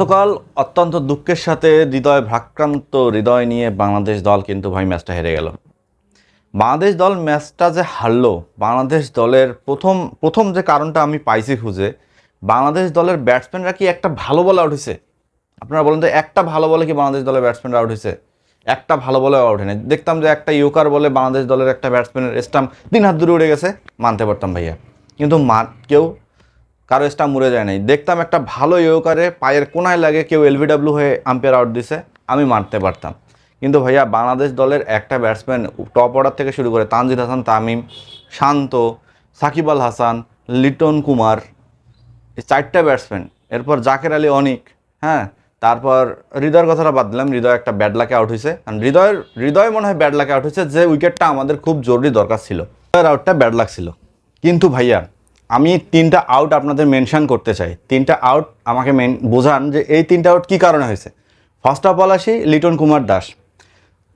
গতকাল অত্যন্ত দুঃখের সাথে হৃদয় ভ্রাক্রান্ত হৃদয় নিয়ে বাংলাদেশ দল কিন্তু ভাই ম্যাচটা হেরে গেল। বাংলাদেশ দল ম্যাচটা যে হারলো, বাংলাদেশ দলের প্রথম প্রথম যে কারণটা আমি পাইছি খুঁজে, বাংলাদেশ দলের ব্যাটসম্যানরা কি একটা ভালো বলে আউট হয়েছে? আপনারা বলেন তো, একটা ভালো বলে কি বাংলাদেশ দলের ব্যাটসম্যানরা আউট হয়েছে? একটা ভালো বলে আউট হয়নি। দেখতাম যে একটা ইউকার বলে বাংলাদেশ দলের একটা ব্যাটসম্যানের স্টাম্প তিন হাত দূরে উড়ে গেছে, মানতে পারতাম ভাইয়া। কিন্তু মা কেউ কারও স্টাম্প মুড়ে যায় নাই। দেখতাম একটা ভালো ইয়োকারে পায়ের কোনায় লাগে কেউ এলবিডাব্লিউ হয়ে আম্পায়ার আউট দিছে, আমি মারতে পারতাম। কিন্তু ভাইয়া বাংলাদেশ দলের একটা ব্যাটসম্যান টপ অর্ডার থেকে শুরু করে তানজিদ হাসান, তামিম, শান্ত, সাকিব আল হাসান, লিটন কুমার, এই চারটা ব্যাটসম্যান এরপর জাকের আলী অনিক হ্যাঁ তারপর হৃদয়ের কথাটা বাদ দিলাম, হৃদয় একটা ব্যাড লাকে আউট হয়েছে কারণ হৃদয়ের, হৃদয় মনে হয় ব্যাড লাকে আউট হয়েছে যে উইকেটটা আমাদের খুব জরুরি দরকার ছিল। হৃদয়ের আউটটা ব্যাড লাক ছিল। কিন্তু ভাইয়া আমি তিনটা আউট আপনাদের মেনশন করতে চাই। তিনটা আউট আমাকে মেন বোঝান যে এই তিনটা আউট কী কারণে হয়েছে? ফার্স্ট অফ অল আসি লিটন কুমার দাস।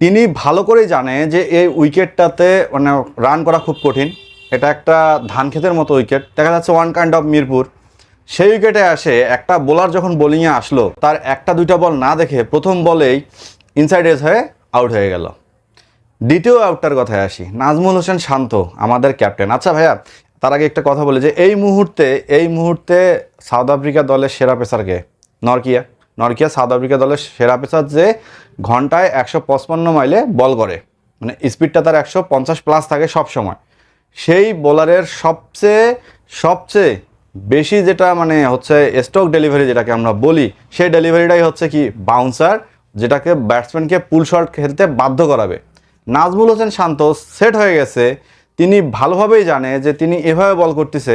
তিনি ভালো করেই জানে যে এই উইকেটটাতে মানে রান করা খুব কঠিন। এটা একটা ধান ক্ষেতের মতো উইকেট। দেখা যাচ্ছে ওয়ান কাইন্ড অফ মিরপুর। সেই উইকেটে আসে একটা বোলার যখন বোলিংয়ে আসলো, তার একটা দুইটা বল না দেখে প্রথম বলেই ইনসাইড এজ হয়ে আউট হয়ে গেল। দ্বিতীয় আউটটার কথায় আসি। নাজমুল হোসেন শান্ত, আমাদের ক্যাপ্টেন আচ্ছা ভাইয়া তার আগে একটা কথা বলে যে এই মুহূর্তে এই মুহূর্তে সাউথ আফ্রিকা দলের সেরা পেসারকে নরকিয়া। নরকিয়া সাউথ আফ্রিকা দলের সেরা পেসার যে ঘন্টায় একশো পঁচপান্ন মাইলে বল করে। মানে স্পিডটা তার একশো পঞ্চাশ প্লাস থাকে সব সময়। সেই বোলারের সবচেয়ে সবচেয়ে বেশি যেটা মানে হচ্ছে স্টক ডেলিভারি যেটাকে আমরা বলি, সেই ডেলিভারিটাই হচ্ছে কি বাউন্সার যেটাকে ব্যাটসম্যানকে পুল শট খেলতে বাধ্য করাবে। নাজমুল হোসেন শান্ত সেট হয়ে গেছে তিনি ভালোভাবেই জানে যে তিনি এভাবে বল করতেছে,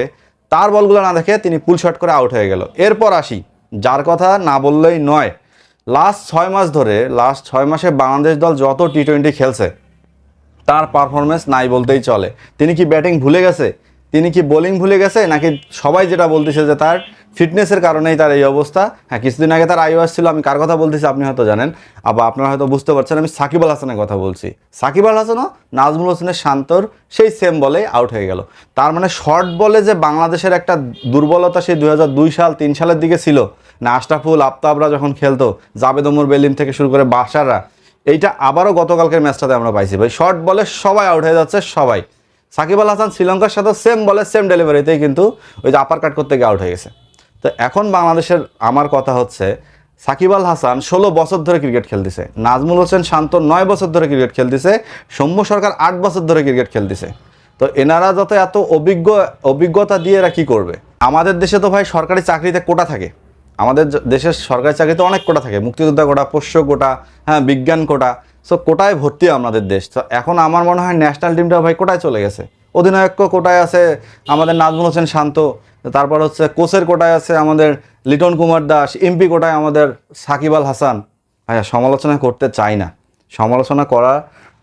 তার বলগুলো না দেখে তিনি পুল শট করে আউট হয়ে গেল। এরপর আসি, যার কথা না বললেই নয়। লাস্ট ছয় মাস ধরে লাস্ট ছয় মাসে বাংলাদেশ দল যত টি টোয়েন্টি খেলছে, তার পারফরমেন্স নাই বলতেই চলে। তিনি কি ব্যাটিং ভুলে গেছে? তিনি কি বোলিং ভুলে গেছে? নাকি সবাই যেটা বলতেছে যে তার ফিটনেসের কারণেই তার এই অবস্থা। হ্যাঁ কিছুদিন আগে তার আইওয়াস ছিল আমি কার কথা বলতেছি আপনি হয়তো জানেন। আবার আপনারা হয়তো বুঝতে পারছেন, আমি সাকিব আল হাসানের কথা বলছি। সাকিব আল হাসানও নাজমুল হোসেনের শান্তর সেই সেম বলে আউট হয়ে গেল। তার মানে শর্ট বলে যে বাংলাদেশের একটা দুর্বলতা সেই দুই হাজার দুই সাল, তিন সালের দিকে ছিল। না, আশরাফুল, আফতাবরা যখন খেলতো, জাবেদ ওমর বেলিম থেকে শুরু করে বাসাররা এইটা আবারও গতকালকের ম্যাচটাতে আমরা পাইছি। ভাই শর্ট বলে সবাই আউট হয়ে যাচ্ছে, সবাই। সাকিব আল হাসান শ্রীলঙ্কার সাথে সেম বলে সেম ডেলিভারিতেই কিন্তু ওই যে আপার কাট করতে গিয়ে আউট হয়ে গেছে। তো এখন বাংলাদেশের আমার কথা হচ্ছে, সাকিব আল হাসান ষোলো বছর ধরে ক্রিকেট খেলতেছে, নাজমুল হোসেন শান্ত নয় বছর ধরে ক্রিকেট খেলতেছে, সৌম্য সরকার আট বছর ধরে ক্রিকেট খেলতেছে। তো এনারা যত এত অভিজ্ঞ, অভিজ্ঞতা দিয়ে এরা কী করবে? আমাদের দেশে তো ভাই সরকারি চাকরিতে কোটা থাকে। আমাদের দেশের সরকারি চাকরিতে অনেক কোটা থাকে, মুক্তিযোদ্ধা কোটা, পোষ্য কোটা হ্যাঁ বিজ্ঞান কোটা। সো কোটায় ভর্তি আমাদের দেশ। তো এখন আমার মনে হয় ন্যাশনাল টিমটা ভাই কোটায় চলে গেছে। অধিনায়ক কোটায় আছে আমাদের নাজমুল হোসেন শান্ত, তারপর হচ্ছে কোচের কোটায় আছে আমাদের লিটন কুমার দাস, এমপি কোটায় আমাদের সাকিব আল হাসান। ভাইয়া, সমালোচনা করতে চাই না। সমালোচনা করার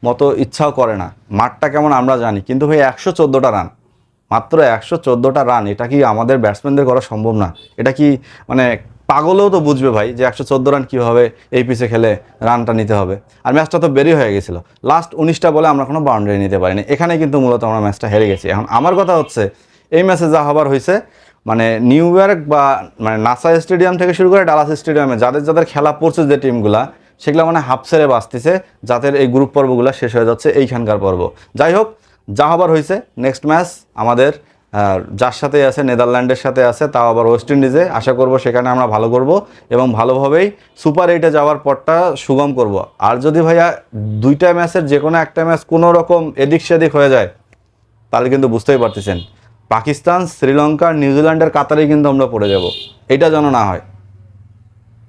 মতো ইচ্ছাও করে না। মাঠটা কেমন আমরা জানি, কিন্তু ভাই একশো চোদ্দোটা রান। মাত্র একশো চোদ্দোটা রান, এটা কি আমাদের ব্যাটসম্যানদের করা সম্ভব না? এটা কি মানে পাগলেও তো বুঝবে ভাই যে একশো চোদ্দ রান কীভাবে এই পিছে খেলে রানটা নিতে হবে। আর ম্যাচটা তো বেরি হয়ে গেছিল। লাস্ট উনিশটা বলে আমরা কোনো বাউন্ডারি নিতে পারিনি। এখানে কিন্তু মূলত আমরা ম্যাচটা হেরে গেছি। এখন আমার কথা হচ্ছে, এই ম্যাচে যা হবার হয়েছে মানে নিউ ইয়র্ক বা মানে নাসা স্টেডিয়াম থেকে শুরু করে ডালাস স্টেডিয়ামে যাদের যাদের খেলা পড়ছে যে টিমগুলা, সেগুলো মানে হাফ সেরে বাঁচতেছে, যাদের এই গ্রুপ পর্বগুলো শেষ হয়ে যাচ্ছে এইখানকার পর্ব। যাই হোক, যা হবার হয়েছে নেক্সট ম্যাচ আমাদের আহ, যার সাথে আছে নেদারল্যান্ডের সাথে আছে তাও আবার ওয়েস্ট ইন্ডিজে আশা করব সেখানে আমরা ভালো করব এবং ভালোভাবেই সুপার এইটে যাওয়ার পরটা সুগম করব। আর যদি ভাইয়া দুইটা ম্যাচের যে কোনো একটা ম্যাচ কোনো রকম এদিক সেদিক হয়ে যায় তাহলে কিন্তু বুঝতেই পারতেছেন। পাকিস্তান শ্রীলঙ্কা নিউজিল্যান্ডের কাতারেই কিন্তু আমরা পড়ে যাব। এটা যেন না হয়।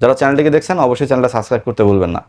যারা চ্যানেলটিকে দেখছেন অবশ্যই চ্যানেলটা সাবস্ক্রাইব করতে ভুলবেন না।